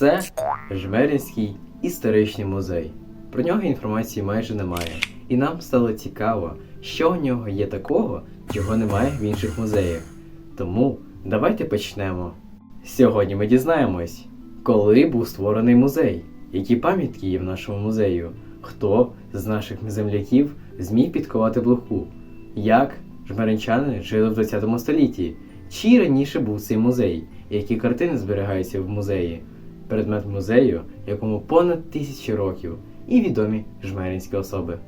Це Жмеринський історичний музей. Про нього інформації майже немає. І нам стало цікаво, що у нього є такого, чого немає в інших музеях. Тому давайте почнемо. Сьогодні ми дізнаємось, коли був створений музей, які пам'ятки є в нашому музею, хто з наших земляків зміг підковати блоху, як жмеринчани жили в 20 столітті, чи раніше був цей музей, які картини зберігаються в музеї, предмет музею, якому понад тисячі років, і відомі жмеринські особи.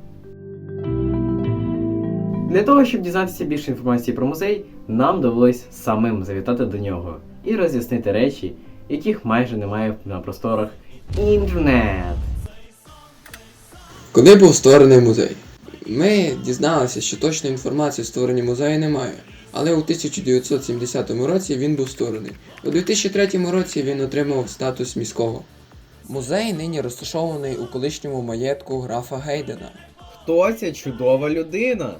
Для того, щоб дізнатися більше інформації про музей, нам довелось самим завітати до нього і роз'яснити речі, яких майже немає на просторах інтернет. Коли був створений музей? Ми дізналися, що точної інформації створення музею немає, але у 1970 році він був створений. У 2003 році він отримав статус міського. Музей нині розташований у колишньому маєтку графа Гейдена. Хто ця чудова людина?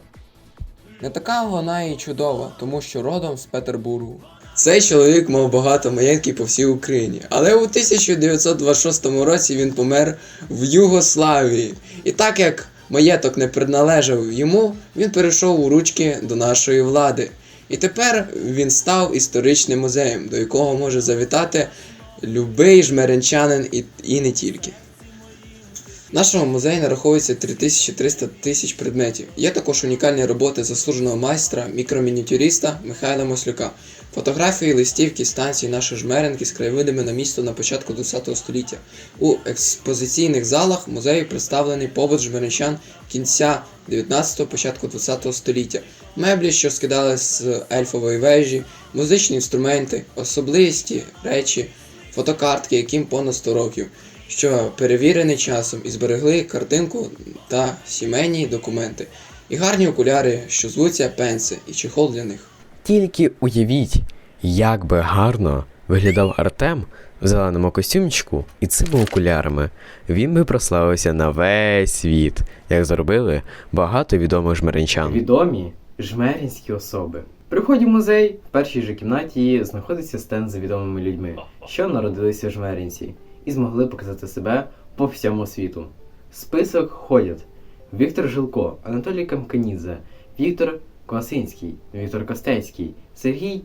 Не така вона і чудова, тому що родом з Петербургу. Цей чоловік мав багато маєтків по всій Україні, але у 1926 році він помер в Югославії. І так як маєток не приналежав йому, він перейшов у ручки до нашої влади. І тепер він став історичним музеєм, до якого може завітати любий жмеренчанин і, і не тільки. Нашому музеї нараховується 3300 тисяч предметів. Є також унікальні роботи заслуженого майстра, мікромінітюриста Михайла Маслюка, фотографії, листівки, станції нашої жмеренки з краєвидами на місто на початку ХХ століття. У експозиційних залах музею представлений побут жмеренчан кінця 19-го, початку 20 століття, меблі, що скидали з ельфової вежі, музичні інструменти, особливісті речі, фотокартки, яким понад 100 років що перевірені часом і зберегли картинку та сімейні документи, і гарні окуляри, що звуться пенси, і чехол для них. Тільки уявіть, як би гарно виглядав Артем в зеленому костюмчику і цими окулярами. Він би прославився на весь світ, як зробили багато відомих жмеринчан. Відомі жмеринські особи. При вході в музей в першій же кімнаті знаходиться стенд з відомими людьми, що народилися в жмеринці і змогли показати себе по всьому світу. Список ходять Віктор Жилко, Анатолій Камканідзе, Віктор Квасинський, Віктор Костецький, Сергій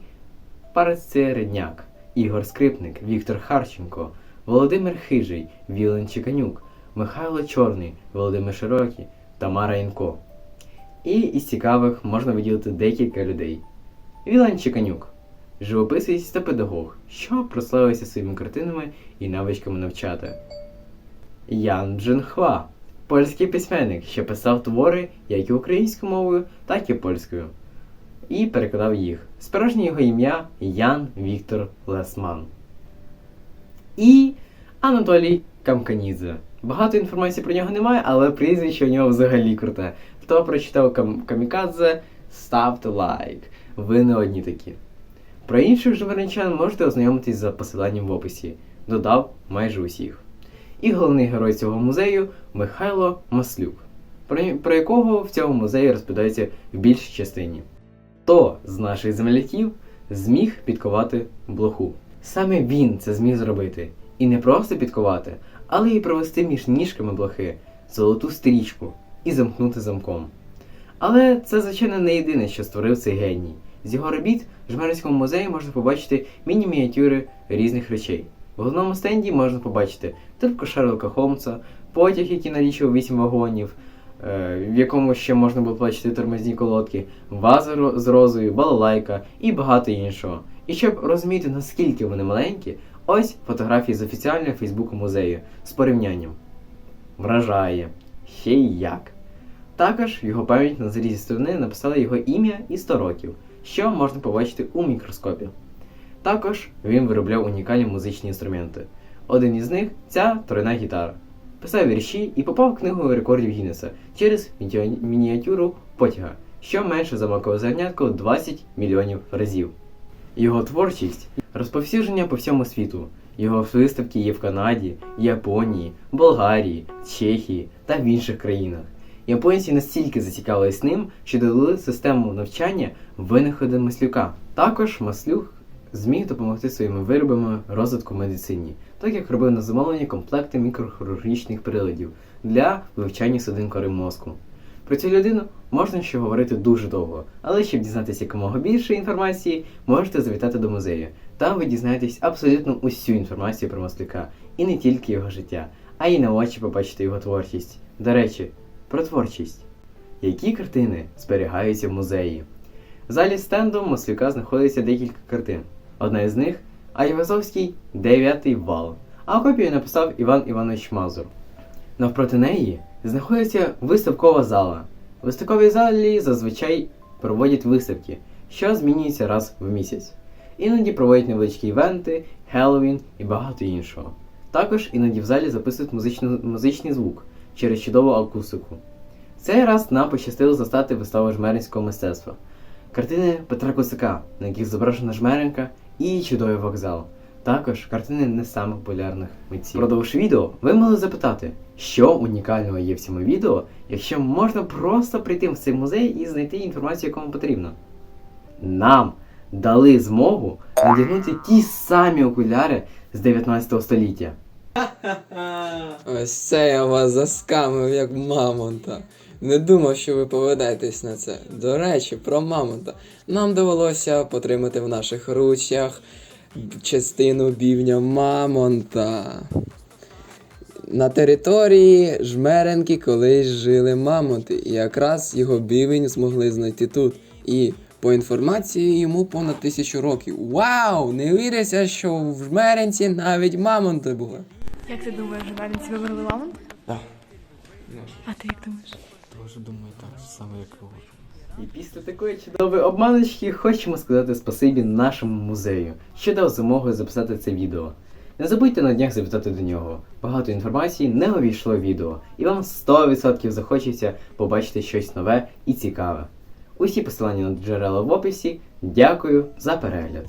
Парцередняк, Ігор Скрипник, Віктор Харченко, Володимир Хижий, Вілен Чеканюк, Михайло Чорний, Володимир Широкий, Тамара Янко. І із цікавих можна виділити декілька людей. Вілан Чеканюк, живописець та педагог, що прославився своїми картинами і навичками навчати. Ян Джинхва, польський письменник, що писав твори як і українською мовою, так і польською. І перекладав їх. Справжнє його ім'я Ян Віктор Лесман. І Анатолій Камканідзе. Багато інформації про нього немає, але прізвище у нього взагалі круте. Хто прочитав кам- Камікадзе, ставте лайк. Ви не одні такі. Про інших жмеринчан можете ознайомитись за посиланням в описі. Додав майже усіх. І головний герой цього музею Михайло Маслюк, про, якого в цьому музеї розповідається в більшій частині. Хто з наших земляків зміг підковати блоху? Саме він це зміг зробити. І не просто підковати, але й провести між ніжками блохи золоту стрічку і замкнути замком. Але це, звичайно, не єдине, що створив цей геній. З його робіт в Жмеринському музеї можна побачити міні-мініатюри різних речей. В головному стенді можна побачити трубку Шерлока Холмса, потяг, який налічував 8 вагонів, е, в якому ще можна було бачити тормозні колодки, ваза з розою, балалайка і багато іншого. І щоб розуміти, наскільки вони маленькі, ось фотографії з офіціального Фейсбуку музею з порівнянням. Вражає. Ще й як. Також його пам'ять на зрізі сторони написали його ім'я і 100 років, що можна побачити у мікроскопі. Також він виробляв унікальні музичні інструменти. Один із них ця тройна гітара. Писав вірші і попав в книгу рекордів Гіннеса через мініатюру потяга, що менше за макове зернятко 20 мільйонів разів. Його творчість розповсюдження по всьому світу. Його виставки є в Канаді, Японії, Болгарії, Чехії та в інших країнах. Японці настільки зацікавились ним, що додали систему навчання винаходи Маслюка. Також Маслюк зміг допомогти своїми виробами розвитку медицині, так як робив на замовлення комплекти мікрохірургічних приладів для вивчання судин кори мозку. Про цю людину можна ще говорити дуже довго, але щоб дізнатися якомога більше інформації, можете завітати до музею. Там ви дізнаєтесь абсолютно усю інформацію про Масляка, і не тільки його життя, а й на очі побачите його творчість. До речі, про творчість. Які картини зберігаються в музеї? В залі стенду Маслюка знаходиться декілька картин. Одна із них Айвазовський дев'ятий вал, а копію написав Іван Іванович Мазур. Навпроти неї знаходиться виставкова зала. В виставковій залі зазвичай проводять виставки, що змінюються раз в місяць. Іноді проводять невеличкі івенти, Хеллоуін і багато іншого. Також іноді в залі записують музичну, музичний звук через чудову акустику. Цей раз нам пощастило застати виставу жмеринського мистецтва. Картини Петра Косака, на яких зображена жмеренка і чудовий вокзал. Також картини не самих популярних митців. Продовж відео ви могли запитати, що унікального є в цьому відео, якщо можна просто прийти в цей музей і знайти інформацію, яку вам потрібно. Нам дали змогу надягнути ті самі окуляри з 19 століття. Ось це я вас заскамив як мамонта. Не думав, що ви поведетесь на це. До речі, про мамонта. Нам довелося потримати в наших ручях частину бівня мамонта. На території Жмеренки колись жили мамонти, і якраз його бівень змогли знайти тут. І по інформації йому понад тисячу років. Вау! Не віриться, що в Жмеренці навіть мамонти були. Як ти думаєш, журналісти вибрали мамонт? Так. А ти як думаєш? Теж думаю так само, як ви. І після такої чудової обманочки хочемо сказати спасибі нашому музею, що дав змогу записати це відео. Не забудьте на днях завітати до нього. Багато інформації не увійшло в відео, і вам 100% захочеться побачити щось нове і цікаве. Усі посилання на джерела в описі. Дякую за перегляд.